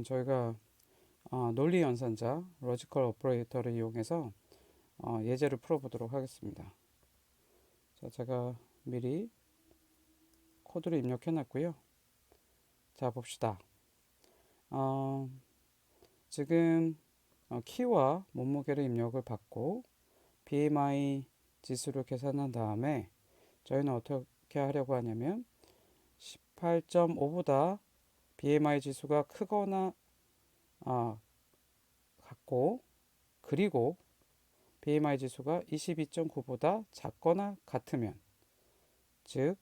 시간에는 저희가 어, 논리 연산자 로지컬 오퍼레이터를 이용해서 어, 예제를 풀어보도록 하겠습니다. 자, 제가 미리 코드를 입력해 놨고요. 자, 봅시다. 어, 지금 어, 키와 몸무게를 입력을 받고 BMI 지수를 계산한 다음에 저희는 어떻게 하려고 하냐면 18.5보다 BMI 지수가 크거나 아, 같고 그리고 BMI 지수가 22.9보다 작거나 같으면 즉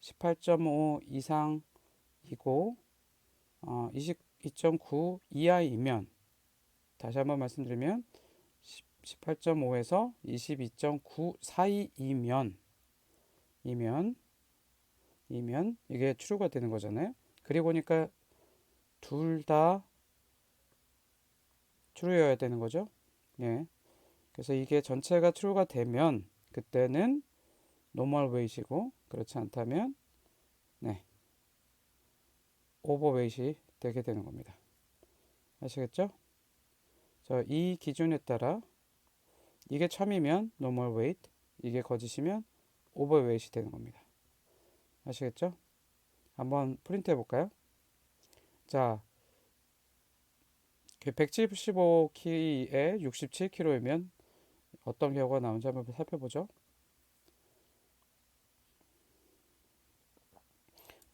18.5 이상이고 어, 22.9 이하이면 다시 한번 말씀드리면 18.5에서 22.9 사이이면 이면 이면 이게 true가 되는 거잖아요. 그리고 보니까 둘 다 true여야 되는 거죠. 예. 그래서 이게 전체가 true가 되면 그때는 normal weight이고 그렇지 않다면 네. overweight이 되게 되는 겁니다. 아시겠죠? 자, 이 기준에 따라 이게 참이면 normal weight, 이게 거짓이면 overweight이 되는 겁니다. 아시겠죠? 한번 프린트 해볼까요? 자, 175kg에 67kg이면 어떤 경우가 나오는지 한번 살펴보죠.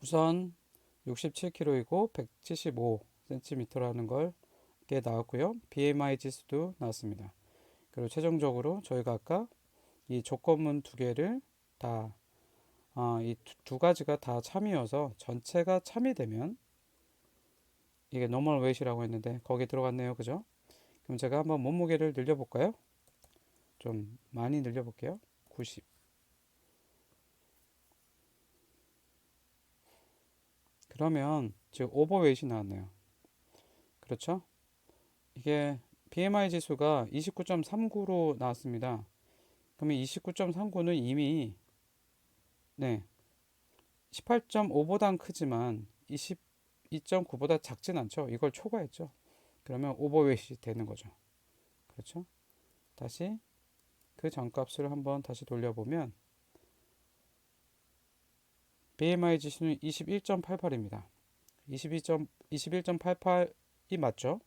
우선 67kg이고 175cm라는 걸게 나왔고요. BMI 지수도 나왔습니다. 그리고 최종적으로 저희가 아까 이 조건문 두 개를 다 아, 이두 가지가 다 참이어서 전체가 참이 되면 이게 normal weight이라고 했는데 거기 들어갔네요. 그죠? 그럼 제가 한번 몸무게를 늘려볼까요? 좀 많이 늘려볼게요. 90 그러면 지금 오버웨이트이 나왔네요. 그렇죠? 이게 BMI 지수가 29.39로 나왔습니다. 그러면 29.39는 이미 네 18.5보단 크지만 22.9보다 작진 않죠. 이걸 초과했죠. 그러면 오버웨이트이 되는 거죠. 그렇죠? 다시 그 전값을 한번 다시 돌려보면 BMI 지수는 21.88입니다. 22.21.88이 맞죠?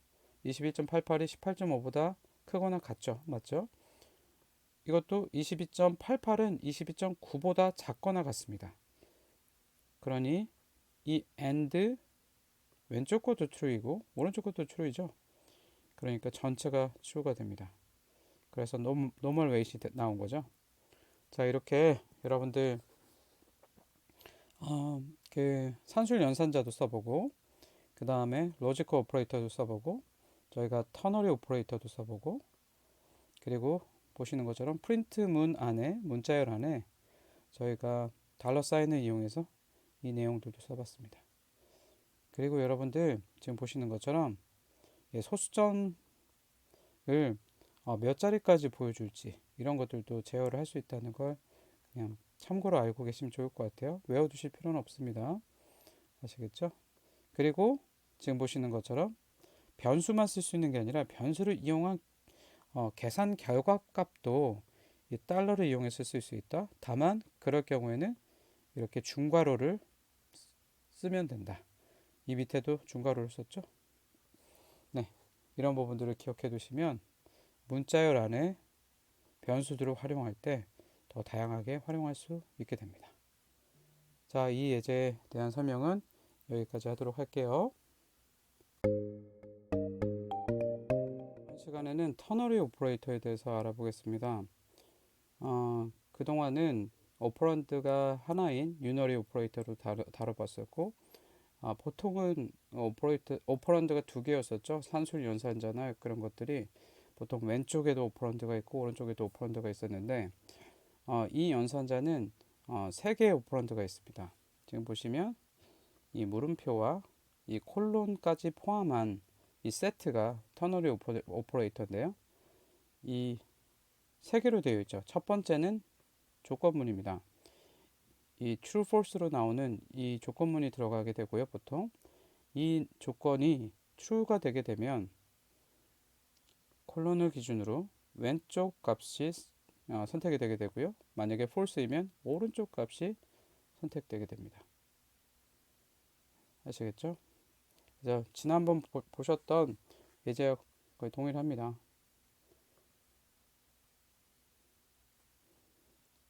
21.88이 18.5보다 크거나 같죠? 맞죠? 이것도 22.88은 22.9보다 작거나 같습니다. 그러니 이 AND 왼쪽 것도 true이고 오른쪽 것도 true이죠. 그러니까 전체가 true가 됩니다. 그래서 normal weight이 나온 거죠. 자 이렇게 여러분들 어, 그 산술 연산자도 써보고 그 다음에 로지컬 오퍼레이터도 써보고 저희가 터너리 오퍼레이터도 써보고 그리고 보시는 것처럼 프린트 문 안에 문자열 안에 저희가 달러 사인을 이용해서 이 내용들도 써봤습니다. 그리고 여러분들 지금 보시는 것처럼 소수점을 어, 몇 자리까지 보여줄지 이런 것들도 제어를 할 수 있다는 걸 그냥 참고로 알고 계시면 좋을 것 같아요. 외워두실 필요는 없습니다. 아시겠죠? 그리고 지금 보시는 것처럼 변수만 쓸 수 있는 게 아니라 변수를 이용한 어, 계산 결과 값도 이 달러를 이용해서 쓸 수 있다. 다만 그럴 경우에는 이렇게 중괄호를 쓰면 된다. 이 밑에도 중괄호를 썼죠. 네, 이런 부분들을 기억해 두시면 문자열 안에 변수들을 활용할 때 더 다양하게 활용할 수 있게 됩니다. 자, 이 예제에 대한 설명은 여기까지 하도록 할게요. 시간에는 터너리 오퍼레이터에 대해서 알아보겠습니다. 어, 그동안은 오퍼런드가 하나인 유너리 오퍼레이터로 다뤄, 다뤄 봤었고 아, 보통은 오퍼레이터, 오퍼런드가 두 개였었죠. 산술 연산자나 그런 것들이 보통 왼쪽에도 오퍼런드가 있고 오른쪽에도 오퍼런드가 있었는데 어, 이 연산자는 어, 세 개의 오퍼런드가 있습니다. 지금 보시면 이 물음표와 이 콜론까지 포함한 이 세트가 터너리 오퍼레이터인데요. 이 세 개로 되어 있죠. 첫 번째는 조건문입니다. 이 true, false로 나오는 이 조건문이 들어가게 되고요. 보통 이 조건이 true가 되게 되면 콜론을 기준으로 왼쪽 값이 어, 선택이 되게 되고요. 만약에 false이면 오른쪽 값이 선택되게 됩니다. 아시겠죠? 지난번 보, 보셨던 예제와 거의 동일합니다.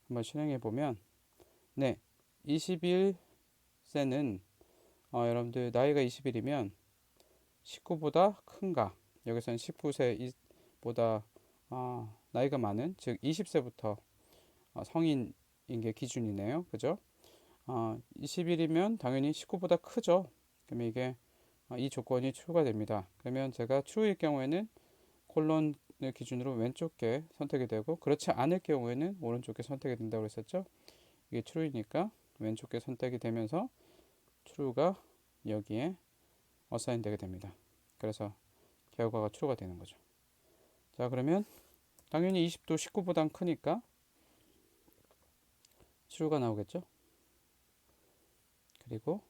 한번 실행해 보면 네 21세는 어, 여러분들 나이가 21이면 19보다 큰가? 여기서는 19세보다 어, 나이가 많은 즉 20세부터 어, 성인인 게 기준이네요. 그죠? 어, 21이면 당연히 19보다 크죠. 그러면 이게 어, 이 조건이 true가 됩니다 그러면 제가 true일 경우에는 콜론을 기준으로 왼쪽 게 선택이 되고 그렇지 않을 경우에는 오른쪽 게 선택이 된다고 했었죠 이게 true이니까 왼쪽 게 선택이 되면서 true가 여기에 어사인 되게 됩니다. 그래서 결과가 true가 되는 거죠. 자 그러면 당연히 20도 19보다 크니까 true가 나오겠죠. 그리고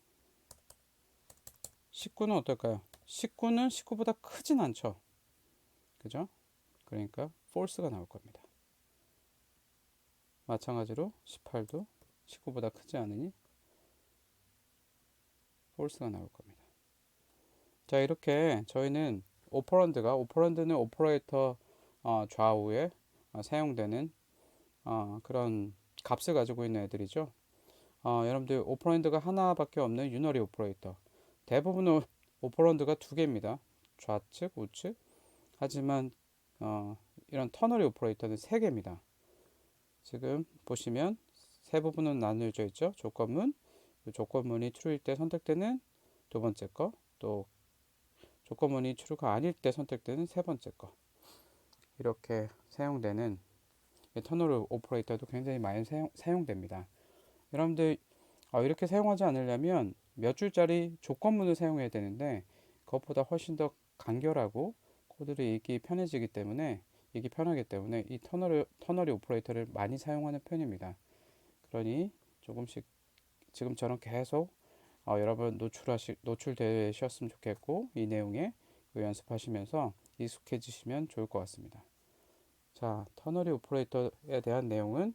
19는 어떨까요? 19는 19보다 크진 않죠. 그죠? 그러니까 false가 나올 겁니다. 마찬가지로 18도 19보다 크지 않으니 false가 나올 겁니다. 자 이렇게 저희는 오퍼런드가 오퍼런드는 오퍼레이터 어, 좌우에 어, 사용되는 어, 그런 값을 가지고 있는 애들이죠. 어, 여러분들 오퍼런드가 하나밖에 없는 유너리 오퍼레이터 대부분 오퍼런드가 두 개입니다. 좌측, 우측. 하지만 어, 이런 터널리 오퍼레이터는 세 개입니다. 지금 보시면 세 부분은 나누어져 있죠. 조건문, 조건문이 true일 때 선택되는 두 번째 거, 또 조건문이 true가 아닐 때 선택되는 세 번째 거. 이렇게 사용되는 터널 오퍼레이터도 굉장히 많이 사용, 사용됩니다. 여러분들 어, 이렇게 사용하지 않으려면 몇 줄짜리 조건문을 사용해야 되는데 그것보다 훨씬 더 간결하고 코드를 읽기 편해지기 때문에 읽기 편하기 때문에 이 터널 터널이 오퍼레이터를 많이 사용하는 편입니다. 그러니 조금씩 지금처럼 계속 어, 여러분 노출하시 노출되셨으면 좋겠고 이 내용에 그 연습하시면서 익숙해지시면 좋을 것 같습니다. 자, 터널이 오퍼레이터에 대한 내용은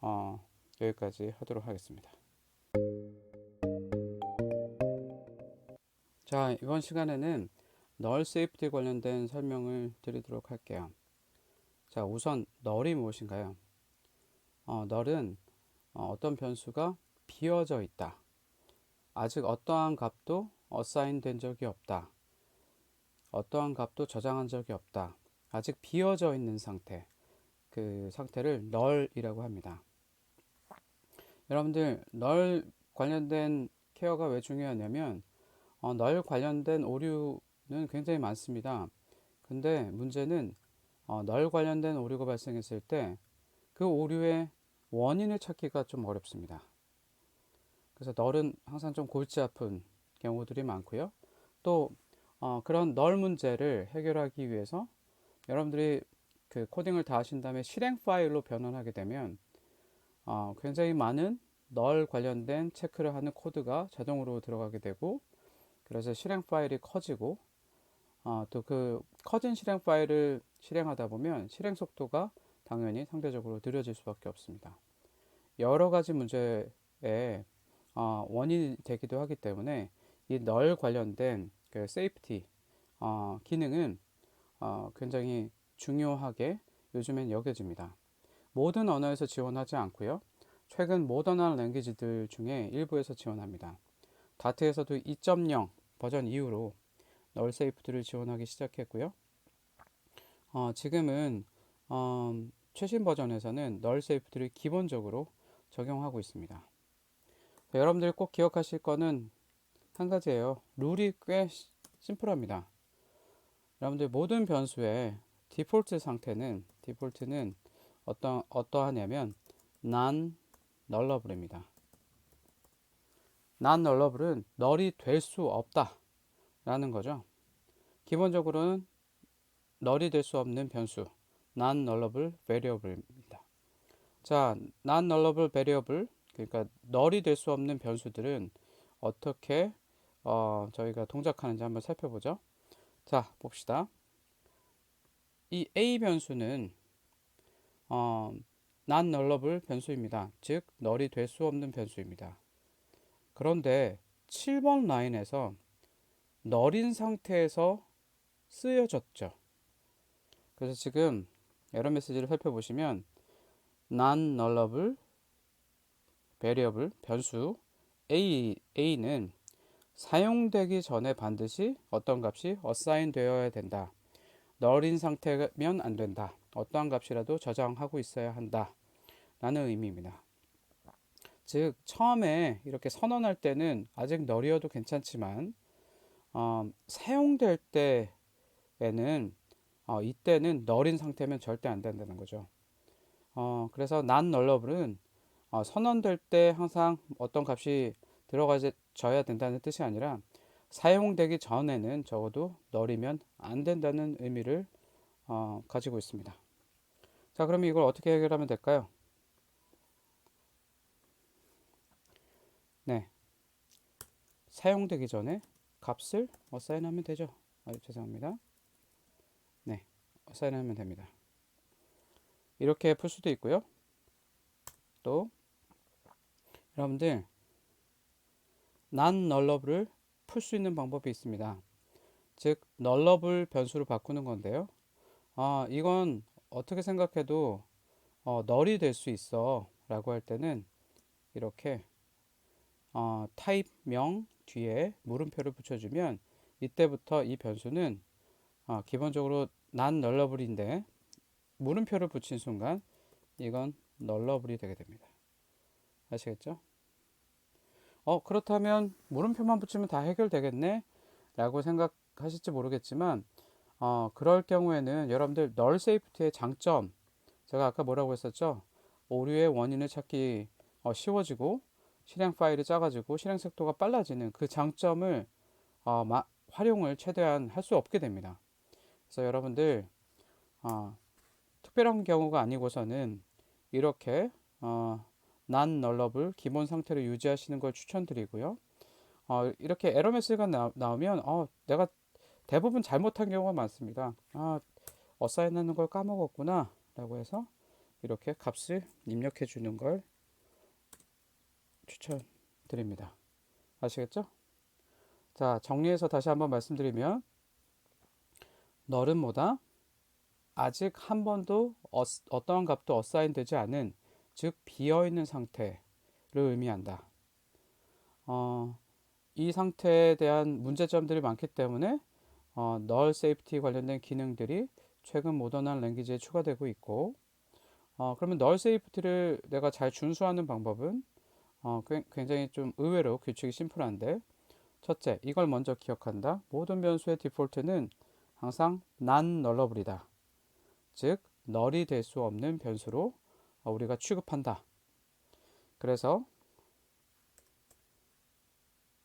어, 여기까지 하도록 하겠습니다. 자, 이번 시간에는 널 세이프티 관련된 설명을 드리도록 할게요. 자, 우선 널이 무엇인가요? 어, 널은 어, 떤 변수가 비어져 있다. 아직 어떠한 값도 어사인 된 적이 없다. 어떠한 값도 저장한 적이 없다. 아직 비어져 있는 상태. 그 상태를 널이라고 합니다. 여러분들 널 관련된 케어가 왜 중요하냐면 어, 널 관련된 오류는 굉장히 많습니다. 근데 문제는 어, 널 관련된 오류가 발생했을 때 그 오류의 원인을 찾기가 좀 어렵습니다. 그래서 널은 항상 좀 골치 아픈 경우들이 많고요. 또 어, 그런 널 문제를 해결하기 위해서 여러분들이 그 코딩을 다 하신 다음에 실행 파일로 변환하게 되면 어, 굉장히 많은 널 관련된 체크를 하는 코드가 자동으로 들어가게 되고 그래서 실행 파일이 커지고 어, 또그 커진 실행 파일을 실행하다 보면 실행 속도가 당연히 상대적으로 느려질 수밖에 없습니다. 여러 가지 문제에 어, 원인이 되기도 하기 때문에 이 널 관련된 그 세이프티 어, 기능은 어, 굉장히 중요하게 요즘엔 여겨집니다. 모든 언어에서 지원하지 않고요. 최근 모던한 랭귀지들 중에 일부에서 지원합니다. 다트에서도 2.0 버전 이후로 널 세이프티를 지원하기 시작했고요. 어, 지금은 어, 최신 버전에서는 널 세이프티를 기본적으로 적용하고 있습니다. 여러분들이 꼭 기억하실 거는 한 가지예요. 룰이 꽤 심플합니다. 여러분들 모든 변수의 디폴트 상태는 디폴트는 어떠 어떠하냐면 non nullable입니다. Non nullable은 널이 될 수 없다 라는 거죠. 기본적으로는 널이 될 수 없는 변수 non nullable variable입니다. 자, non nullable variable 그러니까 널이 될 수 없는 변수들은 어떻게 어, 저희가 동작하는지 한번 살펴보죠. 자, 봅시다. 이 A 변수는 어, non nullable 변수입니다. 즉, 널이 될 수 없는 변수입니다. 그런데 7번 라인에서 널인 상태에서 쓰여졌죠. 그래서 지금 에러 메시지를 살펴보시면 non nullable 변수 a a는 사용되기 전에 반드시 어떤 값이 assign 되어야 된다. 널인 상태면 안 된다. 어떠한 값이라도 저장하고 있어야 한다. 라는 의미입니다. 즉 처음에 이렇게 선언할 때는 아직 널이어도 괜찮지만 어, 사용될 때에는 어, 이때는 널인 상태면 절대 안 된다는 거죠. 어, 그래서 난 널러블은 어, 선언될 때 항상 어떤 값이 들어가져야 된다는 뜻이 아니라 사용되기 전에는 적어도 널이면 안 된다는 의미를 어, 가지고 있습니다. 자, 그럼 이걸 어떻게 해결하면 될까요? 네. 사용되기 전에 값을 어사인하면 되죠. 아, 죄송합니다. 네. 어사인하면 됩니다. 이렇게 풀 수도 있고요. 또 여러분들 난 널러블을 풀 수 있는 방법이 있습니다. 즉 널러블 변수로 바꾸는 건데요. 아, 이건 어떻게 생각해도 어, 널이 될 수 있어 라고 할 때는 이렇게 어, 타입명 뒤에 물음표를 붙여주면 이때부터 이 변수는 어, 기본적으로 난 널러블인데 물음표를 붙인 순간 이건 널러블이 되게 됩니다. 아시겠죠? 어 그렇다면 물음표만 붙이면 다 해결되겠네 라고 생각하실지 모르겠지만 어, 그럴 경우에는 여러분들 널 세이프티의 장점 제가 아까 뭐라고 했었죠? 오류의 원인을 찾기 어, 쉬워지고 실행 파일이 작아지고 실행 속도가 빨라지는 그 장점을 어, 마, 활용을 최대한 할 수 없게 됩니다. 그래서 여러분들 어, 특별한 경우가 아니고서는 이렇게 어, 난 널러블 기본 상태로 유지하시는 걸 추천드리고요. 어, 이렇게 에러 메시지가 나, 오면 어, 내가 대부분 잘못한 경우가 많습니다. 아, 어사인하는 걸 까먹었구나 라고 해서 이렇게 값을 입력해 주는 걸 추천드립니다. 아시겠죠? 자, 정리해서 다시 한번 말씀드리면 널은 뭐다? 아직 한 번도 어, 어떠한 값도 어사인 되지 않은 즉 비어 있는 상태를 의미한다. 어, 이 상태에 대한 문제점들이 많기 때문에 어, 널 세이프티 관련된 기능들이 최근 모던한 랭귀지에 추가되고 있고 어, 그러면 널 세이프티를 내가 잘 준수하는 방법은 어, 굉장히 좀 의외로 규칙이 심플한데 첫째, 이걸 먼저 기억한다. 모든 변수의 디폴트는 항상 nullable이다. 즉, 널이 될 수 없는 변수로 어, 우리가 취급한다. 그래서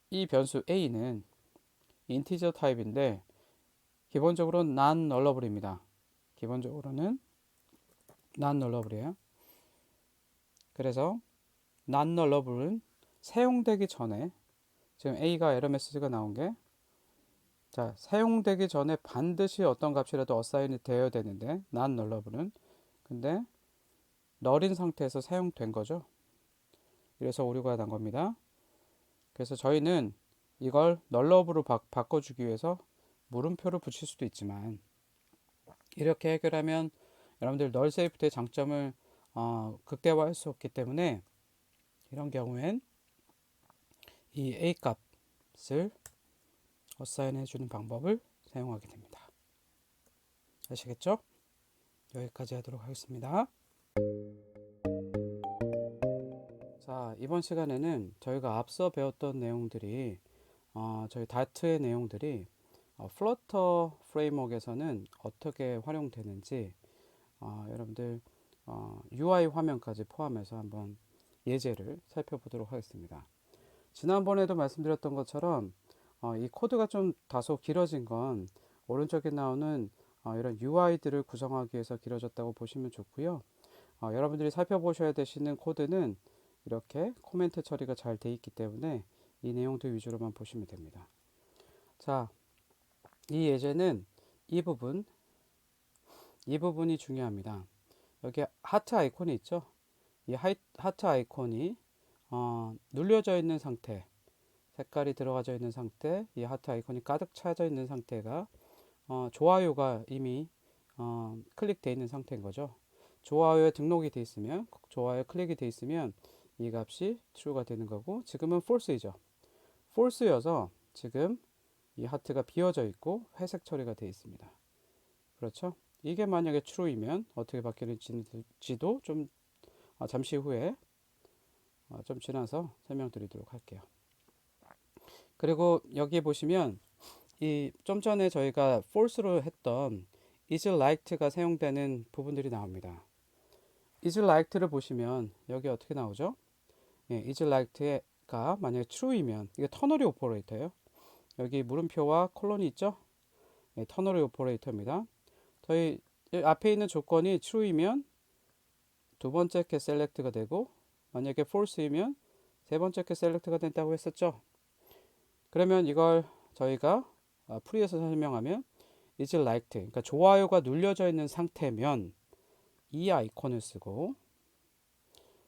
이 변수 a는 인티저 타입인데 기본적으로 nullable입니다. 기본적으로는 nullable이에요. 그래서 nullable은 사용되기 전에 지금 a가 에러 메시지가 나온 게 자, 사용되기 전에 반드시 어떤 값이라도 어사인이 되어야 되는데 nullable은 근데 널인 상태에서 사용된 거죠. 그래서 오류가 난 겁니다. 그래서 저희는 이걸 널러브로 바, 바꿔주기 위해서 물음표를 붙일 수도 있지만 이렇게 해결하면 여러분들 널 세이프트의 장점을 어, 극대화할 수 없기 때문에 이런 경우엔 이 a 값을 어사인 해주는 방법을 사용하게 됩니다. 아시겠죠? 여기까지 하도록 하겠습니다. 자, 이번 시간에는 저희가 앞서 배웠던 내용들이 어, 저희 다트의 내용들이 어, 플러터 프레임워크에서는 어떻게 활용되는지 어, 여러분들 어, UI 화면까지 포함해서 한번 예제를 살펴보도록 하겠습니다. 지난번에도 말씀드렸던 것처럼 어, 이 코드가 좀 다소 길어진 건 오른쪽에 나오는 어, 이런 UI들을 구성하기 위해서 길어졌다고 보시면 좋고요. 어, 여러분들이 살펴보셔야 되시는 코드는 이렇게 코멘트 처리가 잘 돼 있기 때문에 이 내용들 위주로만 보시면 됩니다. 자, 이 예제는 이 부분, 이 부분이 중요합니다. 여기 하트 아이콘이 있죠? 이 하트 아이콘이 어, 눌려져 있는 상태, 색깔이 들어가져 있는 상태, 이 하트 아이콘이 가득 차져 있는 상태가 어, 좋아요가 이미 어, 클릭되어 있는 상태인 거죠. 좋아요에 등록이 되어 있으면, 좋아요 클릭이 되어 있으면 이 값이 true가 되는 거고, 지금은 false이죠. false여서 지금 이 하트가 비어져 있고 회색 처리가 되어 있습니다. 그렇죠? 이게 만약에 true이면 어떻게 바뀌는지도 좀 아, 잠시 후에 어, 좀 지나서 설명드리도록 할게요. 그리고 여기 보시면 이 좀 전에 저희가 false로 했던 is like가 사용되는 부분들이 나옵니다. is like를 보시면 여기 어떻게 나오죠? 예, is like가 만약에 true이면 이게 터너리 오퍼레이터예요. 여기 물음표와 콜론이 있죠? 예, 터너리 오퍼레이터입니다. 저희 앞에 있는 조건이 true이면 두 번째 게 select가 되고 만약에 false이면 세 번째 게 select가 된다고 했었죠. 그러면 이걸 저희가 아, 풀이에서 설명하면 is liked 그러니까 좋아요가 눌려져 있는 상태면 이 아이콘을 쓰고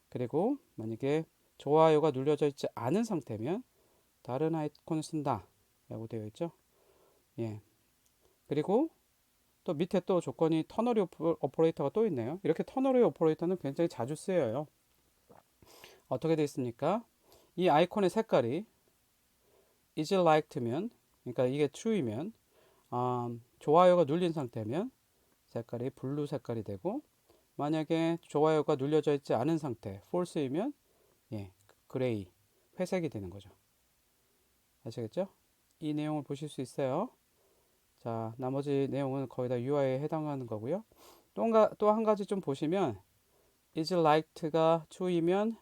그리고 만약에 좋아요가 눌려져 있지 않은 상태면 다른 아이콘을 쓴다 라고 되어 있죠 예 그리고 또 밑에 또 조건이 터너리 오퍼레이터가 또 있네요 이렇게 터너리 오퍼레이터는 굉장히 자주 쓰여요 어떻게 되어 있습니까 이 아이콘의 색깔이 is liked면 그러니까 이게 true이면 음, 좋아요가 눌린 상태면 색깔이 블루 색깔이 되고 만약에 좋아요가 눌려져 있지 않은 상태 false이면 예, 그레이 회색이 되는 거죠. 아시겠죠? 이 내용을 보실 수 있어요. 자, 나머지 내용은 거의 다 UI에 해당하는 거고요. 또 한 가지 좀 보시면 is liked가 true이면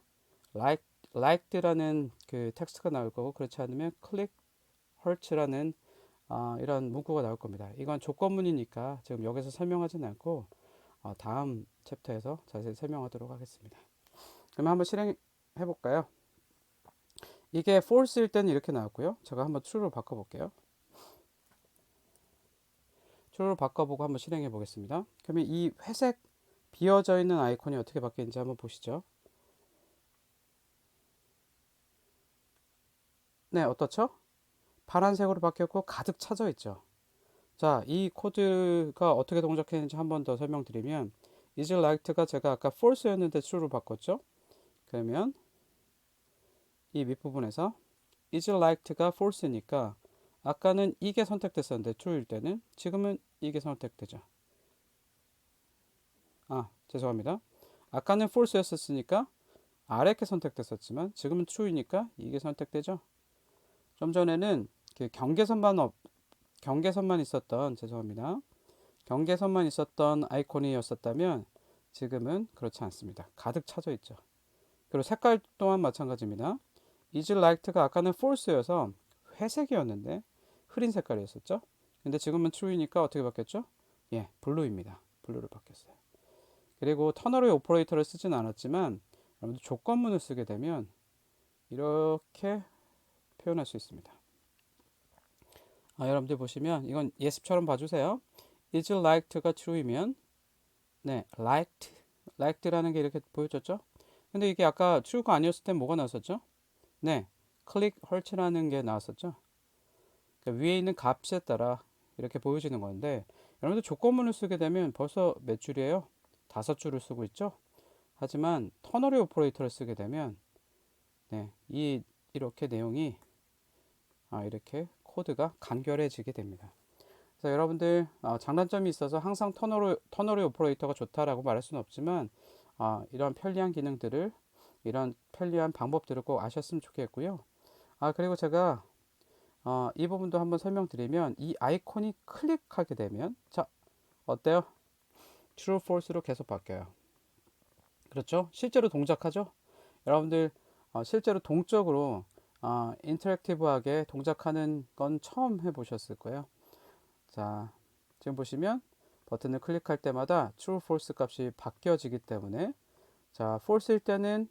like, liked라는 그 텍스트가 나올 거고 그렇지 않으면 click hurt라는 아, 이런 문구가 나올 겁니다. 이건 조건문이니까 지금 여기서 설명하지는 않고 어, 다음 챕터에서 자세히 설명하도록 하겠습니다. 그럼 한번 실행해 볼까요? 이게 false일 때는 이렇게 나왔고요. 제가 한번 true로 바꿔 볼게요. True로 바꿔보고 한번 실행해 보겠습니다. 그러면 이 회색 비어져 있는 아이콘이 어떻게 바뀌는지 한번 보시죠. 네, 어떻죠? 파란색으로 바뀌었고 가득 차져 있죠. 자, 이 코드가 어떻게 동작했는지 한 번 더 설명드리면 is like가 제가 아까 false였는데 true로 바꿨죠. 그러면 이 밑부분에서 is like가 false니까 아까는 이게 선택됐었는데 true일 때는 지금은 이게 선택되죠. 아, 죄송합니다. 아까는 false였었으니까 아래 게 선택됐었지만 지금은 true이니까 이게 선택되죠. 좀 전에는 그 경계선만 없, 경계선만 있었던 죄송합니다. 경계선만 있었던 아이콘이었었다면 지금은 그렇지 않습니다. 가득 차져 있죠. 그리고 색깔 또한 마찬가지입니다. is like가 아까는 false여서 회색이었는데 흐린 색깔이었었죠. 근데 지금은 true이니까 어떻게 바뀌었죠? 예, 블루입니다. 블루로 바뀌었어요. 그리고 터널의 오퍼레이터를 쓰진 않았지만 여러분들 조건문을 쓰게 되면 이렇게 표현할 수 있습니다. 아, 여러분들 보시면 이건 예습처럼 봐주세요. is liked가 true이면 네, liked, liked라는 게 이렇게 보여졌죠? 근데 이게 아까 true가 아니었을 때 뭐가 나왔었죠? 네, click hurt라는 게 나왔었죠? 그러니까 위에 있는 값에 따라 이렇게 보여지는 건데 여러분들 조건문을 쓰게 되면 벌써 몇 줄이에요? 다섯 줄을 쓰고 있죠? 하지만 터널의 오퍼레이터를 쓰게 되면 네, 이 이렇게 내용이 아, 이렇게 코드가 간결해지게 됩니다. 그래서 여러분들 어, 장단점이 있어서 항상 터널, 터널의 오퍼레이터가 좋다라고 말할 수는 없지만 어, 이런 편리한 기능들을 이런 편리한 방법들을 꼭 아셨으면 좋겠고요. 아 그리고 제가 어, 이 부분도 한번 설명드리면 이 아이콘이 클릭하게 되면 자 어때요? True, False로 계속 바뀌어요. 그렇죠? 실제로 동작하죠? 여러분들 어, 실제로 동적으로 어, 인터랙티브하게 동작하는 건 처음 해보셨을 거예요. 자, 지금 보시면 버튼을 클릭할 때마다 true, false 값이 바뀌어지기 때문에 자, false일 때는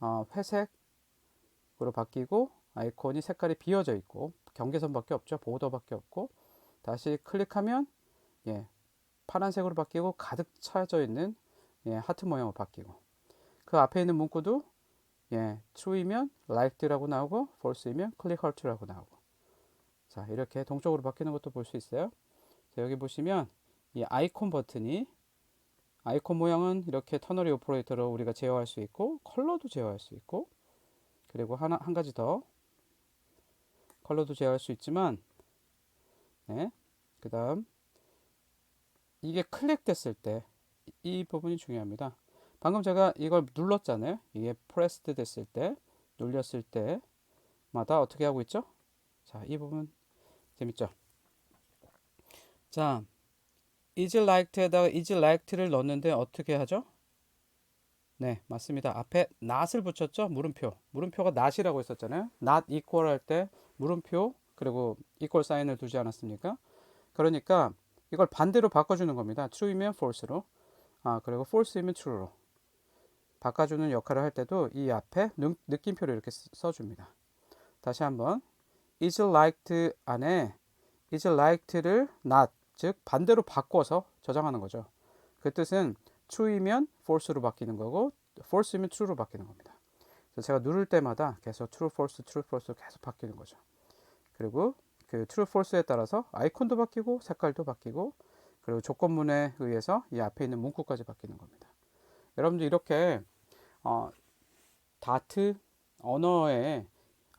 어, 회색으로 바뀌고 아이콘이 색깔이 비어져 있고 경계선밖에 없죠. 보더밖에 없고 다시 클릭하면 예, 파란색으로 바뀌고 가득 차져 있는 예, 하트 모양으로 바뀌고 그 앞에 있는 문구도 예, true이면 liked라고 나오고 false이면 click heart라고 나오고 자 이렇게 동쪽으로 바뀌는 것도 볼 수 있어요 자, 여기 보시면 이 아이콘 버튼이 아이콘 모양은 이렇게 터널리 오퍼레이터로 우리가 제어할 수 있고 컬러도 제어할 수 있고 그리고 하나 한 가지 더 컬러도 제어할 수 있지만 네, 그 다음 이게 클릭됐을 때 이 부분이 중요합니다. 방금 제가 이걸 눌렀잖아요. 이게 프레스드 됐을 때 눌렸을 때마다 어떻게 하고 있죠? 자, 이 부분 재밌죠? 자, is liked에다가 is liked를 넣었는데 어떻게 하죠? 네, 맞습니다. 앞에 not을 붙였죠? 물음표. 물음표가 not이라고 했었잖아요. not equal 할 때 물음표 그리고 equal 사인을 두지 않았습니까? 그러니까 이걸 반대로 바꿔주는 겁니다. true이면 false로. 아, 그리고 false이면 true로. 바꿔주는 역할을 할 때도 이 앞에 느, 느낌표를 이렇게 써줍니다. 다시 한번 is liked 안에 is liked를 not 즉 반대로 바꿔서 저장하는 거죠. 그 뜻은 true이면 false로 바뀌는 거고 false이면 true로 바뀌는 겁니다. 그래서 제가 누를 때마다 계속 true, false, true, false 계속 바뀌는 거죠. 그리고 그 true, false에 따라서 아이콘도 바뀌고 색깔도 바뀌고 그리고 조건문에 의해서 이 앞에 있는 문구까지 바뀌는 겁니다. 여러분들 이렇게 어, 다트 언어의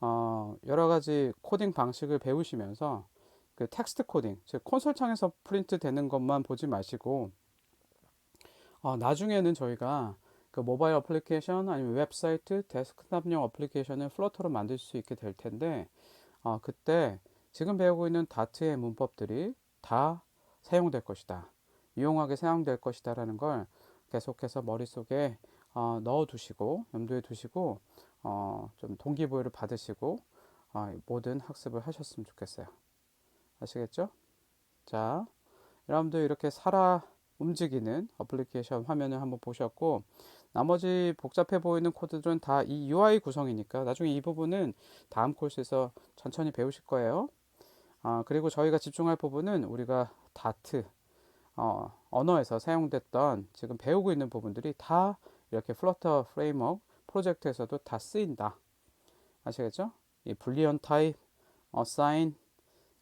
어, 여러 가지 코딩 방식을 배우시면서 그 텍스트 코딩, 즉 콘솔 창에서 프린트 되는 것만 보지 마시고 어, 나중에는 저희가 그 모바일 어플리케이션 아니면 웹사이트, 데스크탑용 어플리케이션을 플러터로 만들 수 있게 될 텐데 어, 그때 지금 배우고 있는 다트의 문법들이 다 사용될 것이다. 유용하게 사용될 것이다. 라는 걸 계속해서 머릿속에 어, 넣어 두시고, 염두에 두시고, 어, 좀 동기부여를 받으시고, 어, 모든 학습을 하셨으면 좋겠어요. 아시겠죠? 자, 여러분들 이렇게 살아 움직이는 어플리케이션 화면을 한번 보셨고, 나머지 복잡해 보이는 코드들은 다 이 UI 구성이니까 나중에 이 부분은 다음 코스에서 천천히 배우실 거예요. 아, 그리고 저희가 집중할 부분은 우리가 다트 어, 언어에서 사용됐던 지금 배우고 있는 부분들이 다 이렇게 플러터 프레임워크 프로젝트에서도 다 쓰인다. 아시겠죠? 이 불리언 타입, 어사인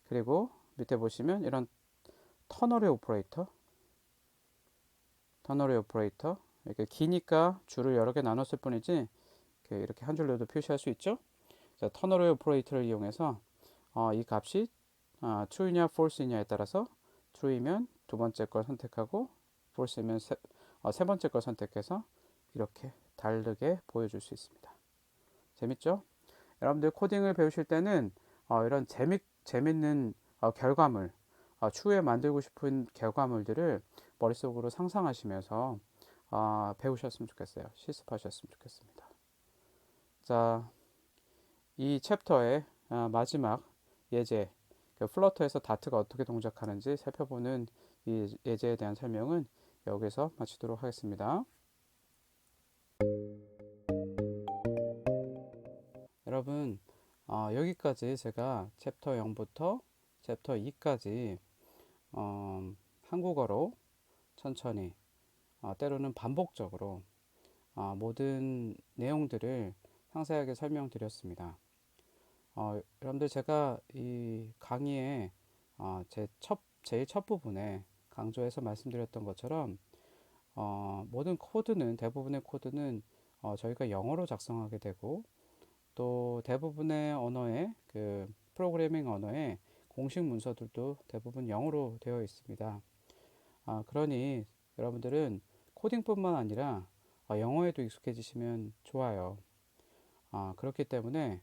그리고 밑에 보시면 이런 터널의 오퍼레이터 터널의 오퍼레이터 이렇게 기니까 줄을 여러 개 나눴을 뿐이지 이렇게 한 줄로도 표시할 수 있죠. 자, 터널의 오퍼레이터를 이용해서 어, 이 값이 어, true냐 false냐에 따라서 true이면 두 번째 걸 선택하고 false이면 세, 어, 세 번째 걸 선택해서 이렇게 다르게 보여줄 수 있습니다. 재밌죠? 여러분들 코딩을 배우실 때는 어, 이런 재밌, 재밌는 어, 결과물, 어, 추후에 만들고 싶은 결과물들을 머릿속으로 상상하시면서 어, 배우셨으면 좋겠어요. 실습하셨으면 좋겠습니다. 자, 이 챕터의 어, 마지막 예제, 그 플러터에서 다트가 어떻게 동작하는지 살펴보는 이 예제에 대한 설명은 여기서 마치도록 하겠습니다. 여러분 어, 여기까지 제가 챕터 0부터 챕터 2까지 어, 한국어로 천천히 어, 때로는 반복적으로 어, 모든 내용들을 상세하게 설명드렸습니다. 어, 여러분들 제가 이 강의에 어, 제 첫, 제일 첫 부분에 강조해서 말씀드렸던 것처럼 어, 모든 코드는 대부분의 코드는 어, 저희가 영어로 작성하게 되고 또 대부분의 언어의 그 프로그래밍 언어의 공식 문서들도 대부분 영어로 되어 있습니다. 아, 그러니 여러분들은 코딩뿐만 아니라 어, 영어에도 익숙해지시면 좋아요. 아, 그렇기 때문에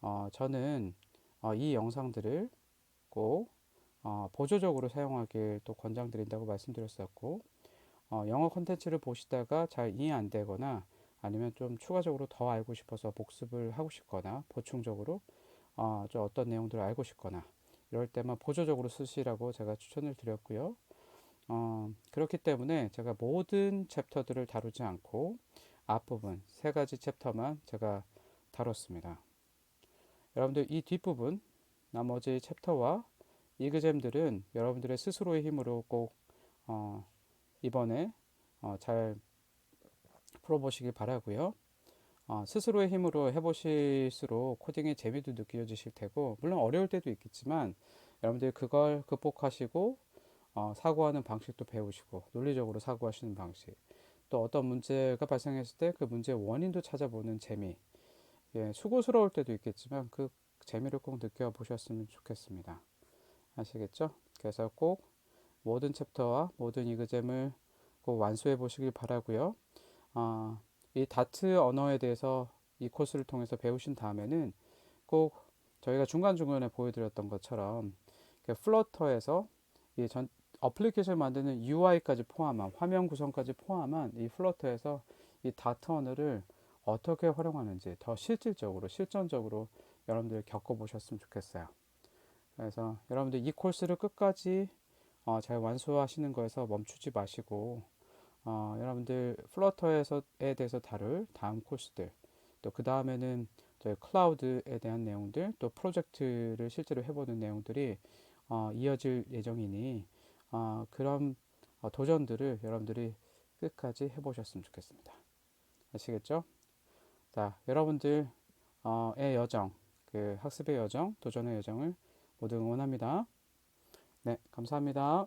어, 저는 어, 이 영상들을 꼭 어, 보조적으로 사용하길 또 권장드린다고 말씀드렸었고 어, 영어 콘텐츠를 보시다가 잘 이해 안 되거나 아니면 좀 추가적으로 더 알고 싶어서 복습을 하고 싶거나 보충적으로 어, 좀 어떤 내용들을 알고 싶거나 이럴 때만 보조적으로 쓰시라고 제가 추천을 드렸고요. 어, 그렇기 때문에 제가 모든 챕터들을 다루지 않고 앞부분 세 가지 챕터만 제가 다뤘습니다. 여러분들 이 뒷부분 나머지 챕터와 이그잼들은 여러분들의 스스로의 힘으로 꼭 어, 이번에 어, 잘 풀어보시길 바라고요. 어, 스스로의 힘으로 해보실수록 코딩의 재미도 느껴지실 테고 물론 어려울 때도 있겠지만 여러분들이 그걸 극복하시고 어, 사고하는 방식도 배우시고 논리적으로 사고하시는 방식 또 어떤 문제가 발생했을 때 그 문제의 원인도 찾아보는 재미 예, 수고스러울 때도 있겠지만 그 재미를 꼭 느껴보셨으면 좋겠습니다. 아시겠죠? 그래서 꼭 모든 챕터와 모든 이그잼을 꼭 완수해 보시길 바라고요. 어, 이 다트 언어에 대해서 이 코스를 통해서 배우신 다음에는 꼭 저희가 중간중간에 보여드렸던 것처럼 그 플러터에서 이 전 어플리케이션 만드는 UI까지 포함한 화면 구성까지 포함한 이 플러터에서 이 다트 언어를 어떻게 활용하는지 더 실질적으로 실전적으로 여러분들 겪어보셨으면 좋겠어요. 그래서 여러분들 이 코스를 끝까지 어, 잘 완수하시는 거에서 멈추지 마시고 어, 여러분들 플러터에서에 대해서 다룰 다음 코스들 또 그 다음에는 저희 클라우드에 대한 내용들 또 프로젝트를 실제로 해보는 내용들이 어, 이어질 예정이니 어, 그런 어, 도전들을 여러분들이 끝까지 해보셨으면 좋겠습니다. 아시겠죠? 자, 여러분들의 여정, 그 학습의 여정, 도전의 여정을 모두 응원합니다. 네, 감사합니다.